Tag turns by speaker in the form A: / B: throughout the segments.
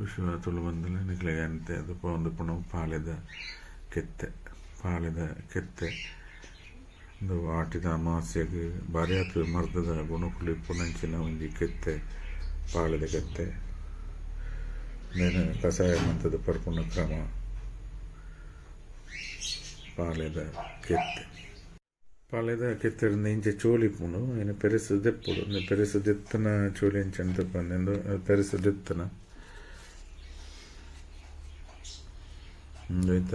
A: ವಿಶ್ವ ತುಳು ಬಂದಲೆ ನಿಕ್ಲೆಗೆ ಅಂತೆ ಅದು ಒಂದು ಪುಣ ಪಾಲೆದ ಕೆತ್ತೆ ಪಾಲೆದ ಕೆತ್ತೆ. ಒಂದು ಆಟಿದ ಅಮಾವಾಸ್ಯೆಗೆ ಬಾರಿ ಆತು ಮರ್ದದ ಗುಣಕುಲಿ ಪುಣಂಚಿನ ಒಂಜಿ ಕೆತ್ತೆ ಪಾಳೆದ ಕೆತ್ತೆ. ನೇನು ಕಷಾಯ ಮಂತದ ಪರ್ಪುಣ ಕ್ರಮ ಪಾಳೆದ ಕೆತ್ತೆ. ಪಾಳೆದ ಕೆತ್ತರಿಂದ ಇಂಚೆ ಚೋಳಿ ಪುಂಡು ಏನು ಪೆರೆಸು ದೆಪ್ಪುಡು ಒಂದು ಪೆರೆಸು ದೆತ್ತನ ಚೋಳಿ ಇಂಚೆ ಅಂತ ಬಂದು, ಪೆರೆಸು ದೆತ್ತನ. ಇಂದೈತ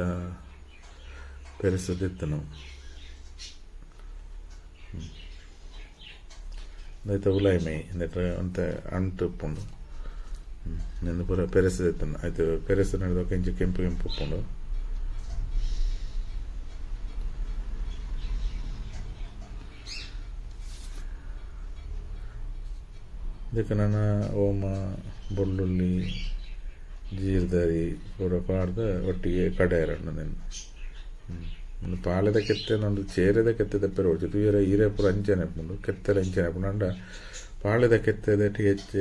A: ಪೆರೆಸು ದೆತ್ತನ ಇಂದೈತ ಉಲಾಯಿ ಮೈ ಇಂದೈತ ಅಂತ ಅಂಟು ಉಪ್ಪುಂಡು ನೆಂದು ಪೂರ ಪೆರೆಸು ದೆತ್ತನ ಆಯ್ತು ಪೆರೆಸು ನಡೆದ ಇಂಚೆ ಕೆಂಪು ಕೆಂಪು ಉಪ್ಪುಂಡು ಇದಕ್ಕೆ ನಾನು ಓಮ ಬೆಳ್ಳುಳ್ಳಿ ಜೀರ್ದಾರಿ ಕೂಡ ಪಾಡ್ದ ಒಟ್ಟಿಗೆ ಕಡೆ ಎರಡು ನೆನ್ನು ಒಂದು ಪಾಲೆದ ಕೆತ್ತೆ ನಂದು ಚೇರೆದ ಕೆತ್ತೆ ತೆಪ್ಪರೆ ಒಂಜಿ ತೂಯರ ಇರೆ ಪೂರ ಅಂಚನೆ ಪುಂಡು ಕೆತ್ತೆಲ ಅಂಚನೆ ಪುಂಡು ಅಂಡ ಪಾಳೆದ ಕೆತ್ತೆದ ಹೆಚ್ಚ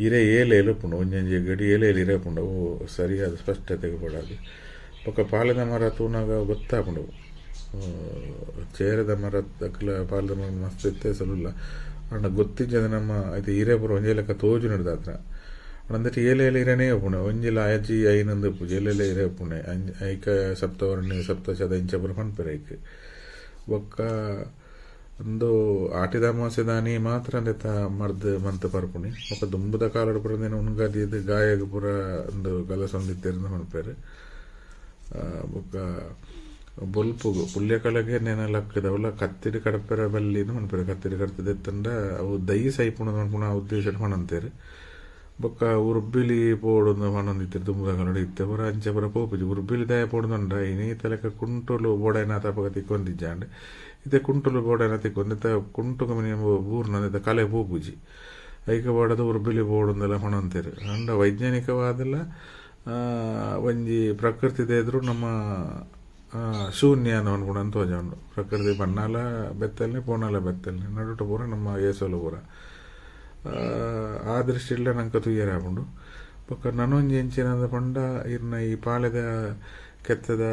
A: ಇರೆ ಏಲೆ ಎಲುಪುಂಡು ಒಂಜಿ ಗಡಿ ಏಲೆ ಇರೆ ಪುಂಡು ಅವು ಸರಿಯಾದ ಸ್ಪಷ್ಟತೆಗೆ ಕೊಡಾದು ಪಕ್ಕ ಪಾಲೆದ ಮರ ತೂನಾಗ ಗೊತ್ತಾಪುಂಡು ಚೇರದ ಮರ ತಕ್ಕಲ ಪಾಲದ ಮರ ಮಸ್ತ್ ವ್ಯತ್ಯಾಸಲ್ಲ ಅಣ್ಣ ಗೊತ್ತಿಜ್ಜದ ನಮ್ಮ ಇದು ಹಿರೇಪುರ ಲೆಕ್ಕ ತೋಜು ನಡೆದ ಹತ್ರ ಅಂದಟ್ಟು ಏಲೆ ಒಂಜಿ ಐನಂದು ಪೂಜೆ ಎಲ್ಲೆಲ್ಲ ಇರೇ ಪುಣೆ ಅಂಜ ಐಕ ಸಪ್ತವರ್ಣ ಸಪ್ತಶದ ಇಂಚ ಪುರ ಪನ್ಪೆರ ಐಕ್ ಬೊಕ್ಕ ಒಂದು ಆಟಿದ ಅಮಾವಾಸ್ಯದಾನಿ ಮಾತ್ರ ಅಂದೆತ ಮರ್ದ್ ಮಂತ್ ಪರ್ಪುಣಿ ಒಕ್ಕ ದುಂಬುದ ಕಾಲಡ್ ಪುರ ದಿನ ಉನ್ಗದಿದ್ದು ಗಾಯಗ ಪುರ ಒಂದು ಗಲಸೊಂದಿತ್ತೆರಿಂದ ಪನ್ಪೆರು ಒಕ್ಕ ಬೊಲ್ಪುಗು ಪುಲ್ಯ ಕಳಗೆ ನೆನ ಲಕ್ಕದವಲ್ಲ ಕತ್ತಿರಿ ಕಡಪೆರ ಬಲ್ಲಿನ ಮನ್ಪೆರ ಕತ್ತಿರಿ ಕಡ್ತದೆ ತಂಡ ಅವು ದೈ ಸೈಪುಣ ಹೊಣಪುಣ ಉದ್ದೇಶ ಮಣಂತೇರು ಬೊಕ್ಕ ಉರ್ಬಿಲಿ ಪೋಡೊಂದು ಮಣೊಂದಿತ್ತಿರು ತುಂಬದ ಕನ್ನಡ ಇತ್ತೆ. ಪೂರ ಅಂಚೆ ಪೂರ ಪೋಪುಜಿ ಉರ್ಬಿಲಿ ದಯ ಪೋಡೊಂದುಂಡ ಇನಿ ತಲೆಕ ಕುಂಟುಲು ಬೋಡೈನ ತಪಗ ತಿಕ್ಕೊಂದಿಜ್ಜಾಂಡ್ ಇತ್ತೆ ಕುಂಟುಲು ಬೋಡೈನ ತಿಕ್ಕೊಂದು ಇತ್ತ ಕುಂಟು ಕಮಿನಿ ಊರ್ನ ಇತ್ತ ಕಲೆ ಪೋಪುಜಿ ಐಕ ಬೋಡದ ಉರ್ಬಿಲಿ ಬೋಡೊಂದೆಲ್ಲ ಮಣಂತೇರು. ಅಂಡ ವೈಜ್ಞಾನಿಕವಾದೆಲ್ಲ ಒಂಜಿ ಪ್ರಕೃತಿ ಎದುರು ನಮ್ಮ ಶೂನ್ಯ ಅನ್ಕೊಂಡು ಅಂತ ತೋಜಂಡು ಪ್ರಕೃತಿ ಬಣ್ಣಾಲ ಬೆತ್ತಲ್ನೆ ಪೋಣಾಲ ಬೆತ್ತಲ್ನಿ. ನಡುಟ ಪೂರ ನಮ್ಮ ಏಸೋಲು ಪೂರ. ಆ ದೃಷ್ಟಿಲ್ಲ ನಂಗೆ ತುಯ್ಯರ ಆಪುಂಡು ಬೊಕ್ಕ ನನೊಂಜಿ ಎಂಚಿನದ ಪಂಡ, ಇರ್ನ ಈ ಪಾಲೆದ ಕೆತ್ತದ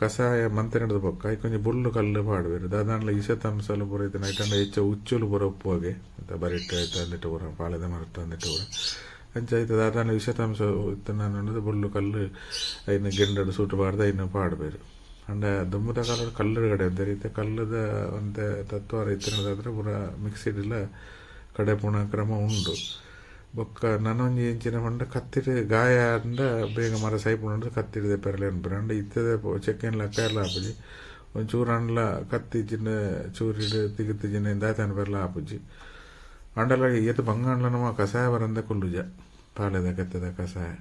A: ಕಸಾಯ ಮಂತೆ ನಡೆದ ಬೊಕ್ಕ ಈ ಕೊಂಚ ಬುಲ್ಲು ಕಲ್ಲು ಪಾಡುವೆರು ದಾದಾಂಡ್ಲ ಇಸತಂಸಲು ಪೂರ ಇದನ್ನ ಐಟಂಡ ಹೆಚ್ಚ ಉಚ್ಚುಲು ಪೂರ ಉಪ್ಪುವಾಗೆ ಅಂತ ಬರಿಟ್ಟು ಆಯ್ತು, ಅಂದಿಟ್ಟು ಪೂರ ಪಾಳೆದ ಮರಟ್ಟು ಅಂದಿಟ್ಟು ಪೂರ. ಅಂಚಾಯ್ತು ದಾದಾಂಡ್ಲ ವಿಷತಾಂಶ ಇತ್ತು ನಾನು ಬುಲ್ಲು ಕಲ್ಲು ಐನ ಗೆಂಡಡು ಸೂಟು ಪಾಡ್ದ, ಇನ್ನು ಪಾಡ್ಬೇರು. ಅಂಡ ದುಮ್ಮದ ಕಾಲದ ಕಡೆ ಅಂತ ರೀತಿ ಕಲ್ಲದ ಅಂತ ತತ್ವ ರೈತನದಾದ್ರೆ ಪೂರ ಮಿಕ್ಸಿಡಿಲ್ಲ ಕಡೆ ಪುಣ ಕ್ರಮ ಉಂಡು ಬೊಕ್ಕ ನನೊಂಜಿ ಎಂಚಿನ ಪಂಡ ಕತ್ತಿರಿ, ಗಾಯ ಅಂಡ ಬೇಗ ಮರ ಸೈಪುಂಡು ಕತ್ತಿರಿದೆ ಪೆರಲೆ ಅನ್ಪುರ ಅಂಡ ಇತ್ತದ ಚೆಕ್ಕಿನ ಲೆಕ್ಕ ಎಲ್ಲ ಆಪುಜಿ. ಒಂಚೂರು ಅಂಡ್ಲ ಕತ್ತಿಜಿನ ಚೂರಿಡು ಚಿನ್ನ ದಾತನ ಪೆರಲ ಆಪುಜಿ. ಅಂಡಲ ಏತು ಬಂಗಾಂಡ್ಲ ನಮ್ಮ ಕಷಾಯ ಬರಂದ ಕುಲ್ಲುಜ ಪಾಲೆದ ಕತ್ತದ ಕಷಾಯ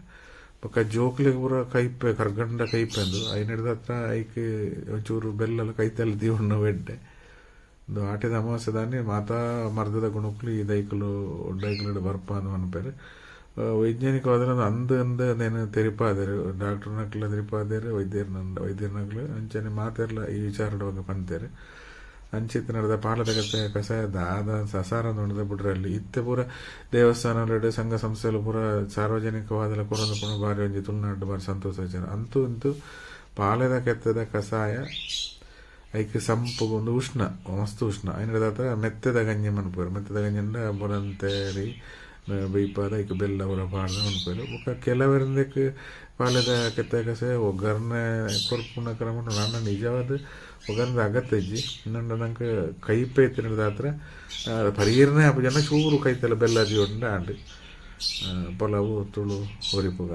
A: ಬೊಕ್ಕ ಜೋಕ್ಲಿಗೆ ಪೂರ ಕೈಪೆ, ಕರ್ಗಂಡ ಕೈಪೆಂದು ಐನಡ್ದ ಹತ್ರ ಐಕ್ ಒಂಚೂರು ಬೆಲ್ಲಲ ಕೈತಲ್ಲಿ ದೀವಣ್ಣ ಬೆಡ್ಡೆ ಒಂದು ಆಟಿದ ಅಮಾವಾಸ್ಯದಾನಿ ಮಾತಾ ಮರ್ದದ ಗುಣಕ್ಲು ಈ ದೈಕಲು డైకులు ಬರ್ಪ ಅಂದು ಅನ್ಪೇರು ವೈಜ್ಞಾನಿಕವಾದ ಅಂದು ಅಂದ ನೇನು ತೆರಿಪಾದೇರು ಡಾಕ್ಟರ್ ನಕ್ಲ ತೆರಿಪಾದೇರು ವೈದ್ಯರ ನಕ್ಲು, ಅಂಚನೆ ಮಾತೆರ್ಲ ಈ ವಿಚಾರ ಬಗ್ಗೆ ಪಂತೇರು ಅಂಚಿತ್ ನಡೆದ ಪಾಲದ ಕತೆ ಕಸಾಯ ದಾದ ಸಸಾರ ನೋಡಿದ ಬಿಡ್ರಲ್ಲಿ ಇತ್ತೆ ಪೂರ ದೇವಸ್ಥಾನಗಳು ಸಂಘ ಸಂಸ್ಥೆಗಳು ಪೂರ ಸಾರ್ವಜನಿಕವಾದ ಕೊರೊಂದು ಬಾರಿ ಒಂಜಿ ತುಳುನಾಡು ಬಾರಿ ಸಂತೋಷ ಅಂತೂ ಇಂತೂ ಪಾಲದ ಕೆತ್ತದ ಕಷಾಯ ಐಕ್ ಸಂಪು ಒಂದು ಉಷ್ಣ ಮಸ್ತ್ ಉಷ್ಣ ಐನದಾತ ಮೆತ್ತದ ಗಂಜಿ ಮನ್ಪೇರು ಮೆತ್ತದ ಗಂಜಿಂದ ಬುರಂತೇರಿ ಬೈಪಾದ ಐಕ್ ಬೆಲ್ಲ ಪೂರ ಪಾಡ್ದ ಮನ್ಪೇರು ಬೊಕ್ಕ ಕೆಲವರಿಂದಕ್ಕೆ ಪಾಲೆದ ಕೆತ್ತ ಕಷಾಯ ಒಗ್ಗರ್ನೆ ಕೊರ್ಪುಣ ಕ್ರಮ ನನ್ನ ನಿಜವಾದ ಒಗಂದ ಅಗತ್ಯ ಇಜ್ಜಿ ಇನ್ನೊಂದು ನಂಗೆ ಕೈಪೆ ತಿನ್ನದ ಹತ್ರ ಪರಿಗೀರನೆ ಅಪ್ಪ ಜನ ಚೂರು ಕೈತೆಲ್ಲ ಬೆಲ್ಲ ಜೀವಂಡ ಆಂಡು ಪಲಾವು ತುಳು ಹೊರಿಪುಗ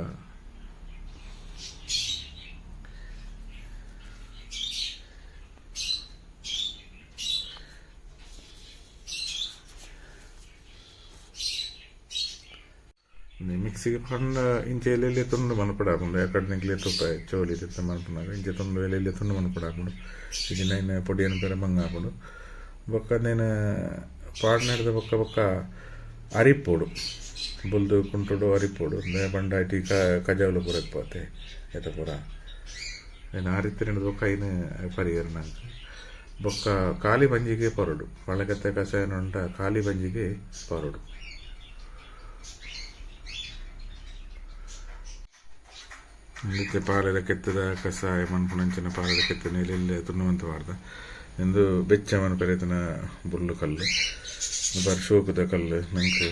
A: ಮಿಕ್ಸಿಗೆ ಪಂಡ ಇಂಚೆ ಎಲ್ಲೆಲ್ಲಿ ತುಂಡು ಮನಪಡಾಕೊಂಡು ಯಾಕಡೆ ನಿಂಗ್ಲೆ ತುಪ್ಪ ಚೋಲಿ ತಿತ್ತ ಮನಪಡಾಗ ಇಂಚೆ ತುಂಡು ಎಲ್ಲೆಲ್ಲಿ ತುಂಡು ಮನಪಡಾಕೊಂಡು ಈಗ ನೈನ ಪೊಡಿಯನ್ನು ಬೇರೆ ಮಂಗ ಹಾಕೊಂಡು ಬೊಕ್ಕ ನೇನು ಪಾಡ್ ನಡೆದ ಬೊಕ್ಕ ಬೊಕ್ಕ ಅರಿಪೋಡು ಬುಲ್ದು ಕುಂಟುಡು ಅರಿಪೋಡು ಬಂಡ ಐಟಿ ಕಜಾವಲು ಪೂರ ಇಪ್ಪತ್ತೆ ಏತ ಪೂರ ಏನು ಆ ರೀತಿ ನಡೆದ ಬೊಕ್ಕ ಏನು ಪರಿಹಾರ ನಂಗೆ ಬೊಕ್ಕ ಖಾಲಿ ಬಂಜಿಗೆ ಪರಡು ಒಳಗತ್ತೆ ಕಷಾಯ ಉಂಟ ಖಾಲಿ ಬಂಜಿಗೆ ಪರಡು ಅದಕ್ಕೆ ಪಾಲದ ಕೆತ್ತದ ಕಷಾಯ ಮಣ್ಪುಣಂಚಿನ ಪಾಲದ ಕೆತ್ತನೆ ಇಲ್ಲಿ ತುಣ್ಣುವಂತ ಮಾಡ್ದ. ಎಂದು ಬೆಚ್ಚಮನ ಪೆರೆತನ ಬುಲ್ಲು ಕಲ್ಲು ಬರ್ಶೋಕದ ಶೋಕದ ಕಲ್ಲು ನಂಗೆ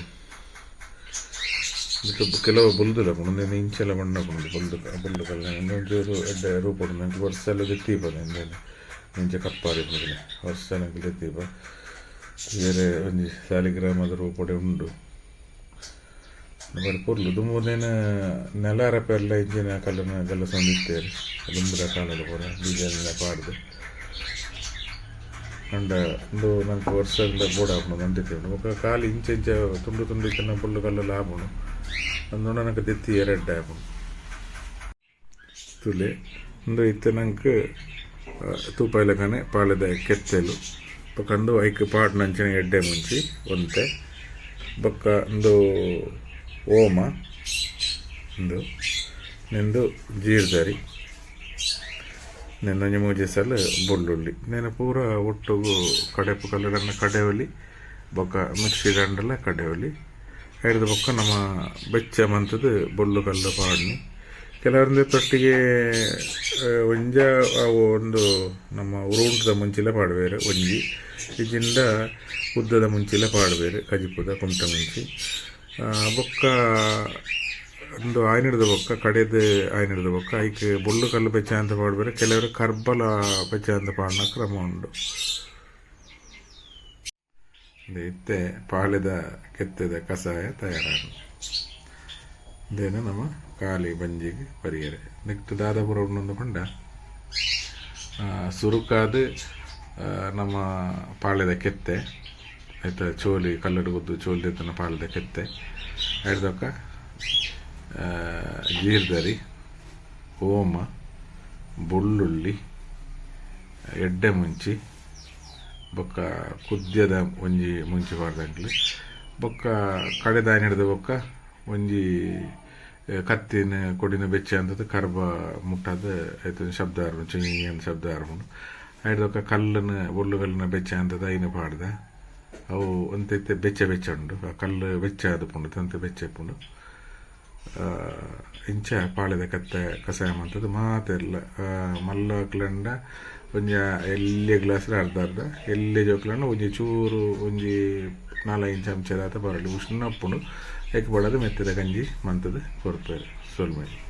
A: ಇದಕ್ಕೆ ಕೆಲವು ಬುಲ್ದುಲ ಮುಂದೆ ಇಂಚೆಲ್ಲ ಬಣ್ಣ ಬಂದು ಬುಲ್ದು ಬುಲ್ಲು ಕಲ್ಲು. ಇನ್ನೊಂದು ಎಡ್ಡ ರೂಪ ನಂಗೆ ವರ್ಷ ಎಲ್ಲ ದೆತ್ತೀಪ ಎಂದೇನು ಇಂಚೆ ಕಪ್ಪಾರಿ ಬುಡಲೆ ವರ್ಷ ನಂಗೆ ದೆತ್ತೀಪ ಬೇರೆ ಒಂದು ಸಾಲಿಗ್ರಾಮದ ರೂಪಡೆ ಉಂಡು. ಬಟ್ ಪೊರ್ಲು ದುಂಬುನೇನ ನೆಲ ಪೆರ್ಲ ಇಂಜಿನ ಕಲ್ಲನ ಕಲ್ಲ ಸಂದಿತ್ತೇರು ದುಂಬುದ ಕಾಲದ ಪೂರ ಬೀಜನೆಲ್ಲ ಪಾಡ್ದು ಅಂಡ ಒಂದು ನಂಗೆ ವರ್ಷದಿಂದ ಬೋಡ ಹಾಕೊಂಡು ನಂದಿತ್ತೇವೆ ఒక ಕಾಲು ಇಂಚ ಇಂಚ ತುಂಡು ತುಂಡು ಚಿನ್ನ ಬುಲ್ಲು ಕಲ್ಲೆಲ್ಲ ಹಾಪುಣು ಅಂದೋಣ ನಂಗೆ ತೆತ್ತಿ ಎರಡು ಹಾಪುಣು ತುಲೆ, ಒಂದು ಇತ್ತ ನಂಗೆ ತೂಪಾಯಿಲ ಕನೆ ಪಾಳೆದ ಕೆತ್ತಲು. ಬೊಕ್ಕಂದು ಐಕ್ ಪಾಟ್ ನಂಚಿನ ಎಡ್ಡೆ ಮುಂಚಿ, ಒಂತೆ. ಬೊಕ್ಕ ಒಂದು ಓಮ ಒಂದು ನಿಂದು ಜೀರ್ದರಿ ನಿನ್ನ ಮೂಜೆ ಸಲ ಬೆಳ್ಳುಳ್ಳಿ నేను ಪೂರ ಒಟ್ಟುಗು ಕಡೆಪು ಕಲ್ಲಡನ್ನ ಕಡೆವಲಿ ಬೊಕ್ಕ ಮಿಕ್ಸಿ ದಂಡಲ ಕಡೆವಲಿ ಹಿಡಿದ ಬೊಕ್ಕ ನಮ್ಮ ಬೆಚ್ಚ ಮಂತದ ಬೊಳ್ಳು ಕಲ್ಲು ಪಾಡ್ನಿ. ಕೆಲವೊಂದು ತೊಟ್ಟಿಗೆ ಒಂಜ ಒಂದು ನಮ್ಮ ಉರುಂಟದ ಮುಂಚಿಲ ಪಾಡಬೇರೆ, ಒಂಜಿ. ಇದರಿಂದ ಉದ್ದದ ಮುಂಚಿಲ ಪಾಡಬೇರೆ, ಕಜಿಪುದ ಕುಂಟ ಮುಂಚಿ. ಬೊಕ್ಕ, ಒಂದು ಆಯ್ನಿಡ್ದ ಬೊಕ್ಕ, ಕಡೆದ ಆಯ್ನಿಡ್ದ ಬೊಕ್ಕ, ಐಕ್ ಬೊಲ್ಲು ಕಲ್ಲು ಬೆಚ್ಚ ಅಂತ ಪಾಡ್ಬೇರೆ, ಕೆಲವರು ಕರ್ಬಲ ಬೆಚ್ಚ ಅಂತ ಪಾಡ್ನ ಕ್ರಮ ಉಂಡು ಇತ್ತೆ ಪಾಳೆದ ಕೆತ್ತದ ಕಷಾಯ ತಯಾರಾಗ ಇದೇನು ನಮ್ಮ ಕಾಲಿ ಬಂಜಿಗೆ ಪರಿಹಾರ ನೆಕ್ಸ್ಟ್ ದಾದಾಪುರ ಉಂಡು ಪಂಡ. ಸುರುಕಾದ ನಮ್ಮ ಪಾಳೆದ ಕೆತ್ತೆ. ಆಯ್ತಾ, ಚೋಲಿ ಕಲ್ಲಡ್ಗುದ್ದು ಚೋಲಿ ಎತ್ತನ ಪಾಳೆದ ಕೆತ್ತೆ. ಹಿಡ್ದಕ್ಕ ಜೀರ್ದರಿ ಓಮ ಬುಳ್ಳುಳ್ಳಿ, ಎಡ್ಡೆ ಮುಂಚಿ, ಬೊಕ್ಕ ಕುದ್ಯದ ಒಂಜಿ ಮುಂಚಿ ಪಾಡ್ದಂಕ್ಲು ಬೊಕ್ಕ ಕಡೆದ ಹಿಡಿದ ಬೊಕ್ಕ ಒಂಜಿ ಕತ್ತಿನ ಕೊಡಿನ ಬೆಚ್ಚ ಅಂತದ ಕರ್ಬ ಮುಟ್ಟದ, ಆಯ್ತು ಶಬ್ದ ಆರ್ಮು ಚಿಂಗಿ ಅಂತ ಶಬ್ದ ಆರ್ಮುಂಡು ಆಯ್ತು ಕಲ್ಲನ ಒಳ್ಳುಗಲ್ಲಿನ ಬೆಚ್ಚ ಅಂತದ ಐನ ಪಾಡ್ದ. ಅವು ಒಂತೆ ಬೆಚ್ಚ ಬೆಚ್ಚ ಉಂಡು. ಆ ಕಲ್ಲು ಬೆಚ್ಚ ಅದು ಪುಂಡು, ತಂತೆ ಬೆಚ್ಚ ಪುಂಡು. ಇಂಚ ಪಾಳೆದ ಕತ್ತೆ ಕಷಾಯ ಮಂತದ್ದು ಮಲ್ಲ ಮಲ್ಲಕ್ಲಂಡ ಒಂಜ ಎಲ್ಲಿ ಗ್ಲಾಸ್ ಅರ್ಧ ಅರ್ಧ, ಎಲ್ಲಿ ಜೋಕ್ಲಂಡ ಒಂಜಿ ಚೂರು, ಒಂಜಿ ನಾಲ್ಕು ಇಂಚ ಅಂಚದಾತ ಬರಲಿ ಉಷ್ಣ ಉಪ್ಪುಂಡು ಏಕೆ ಬಡದು ಮೆತ್ತದ ಗಂಜಿ ಮಂತದ್ದು ಕೊರ್ಪೇರು ಸೊಲ್ಮೇಲೆ.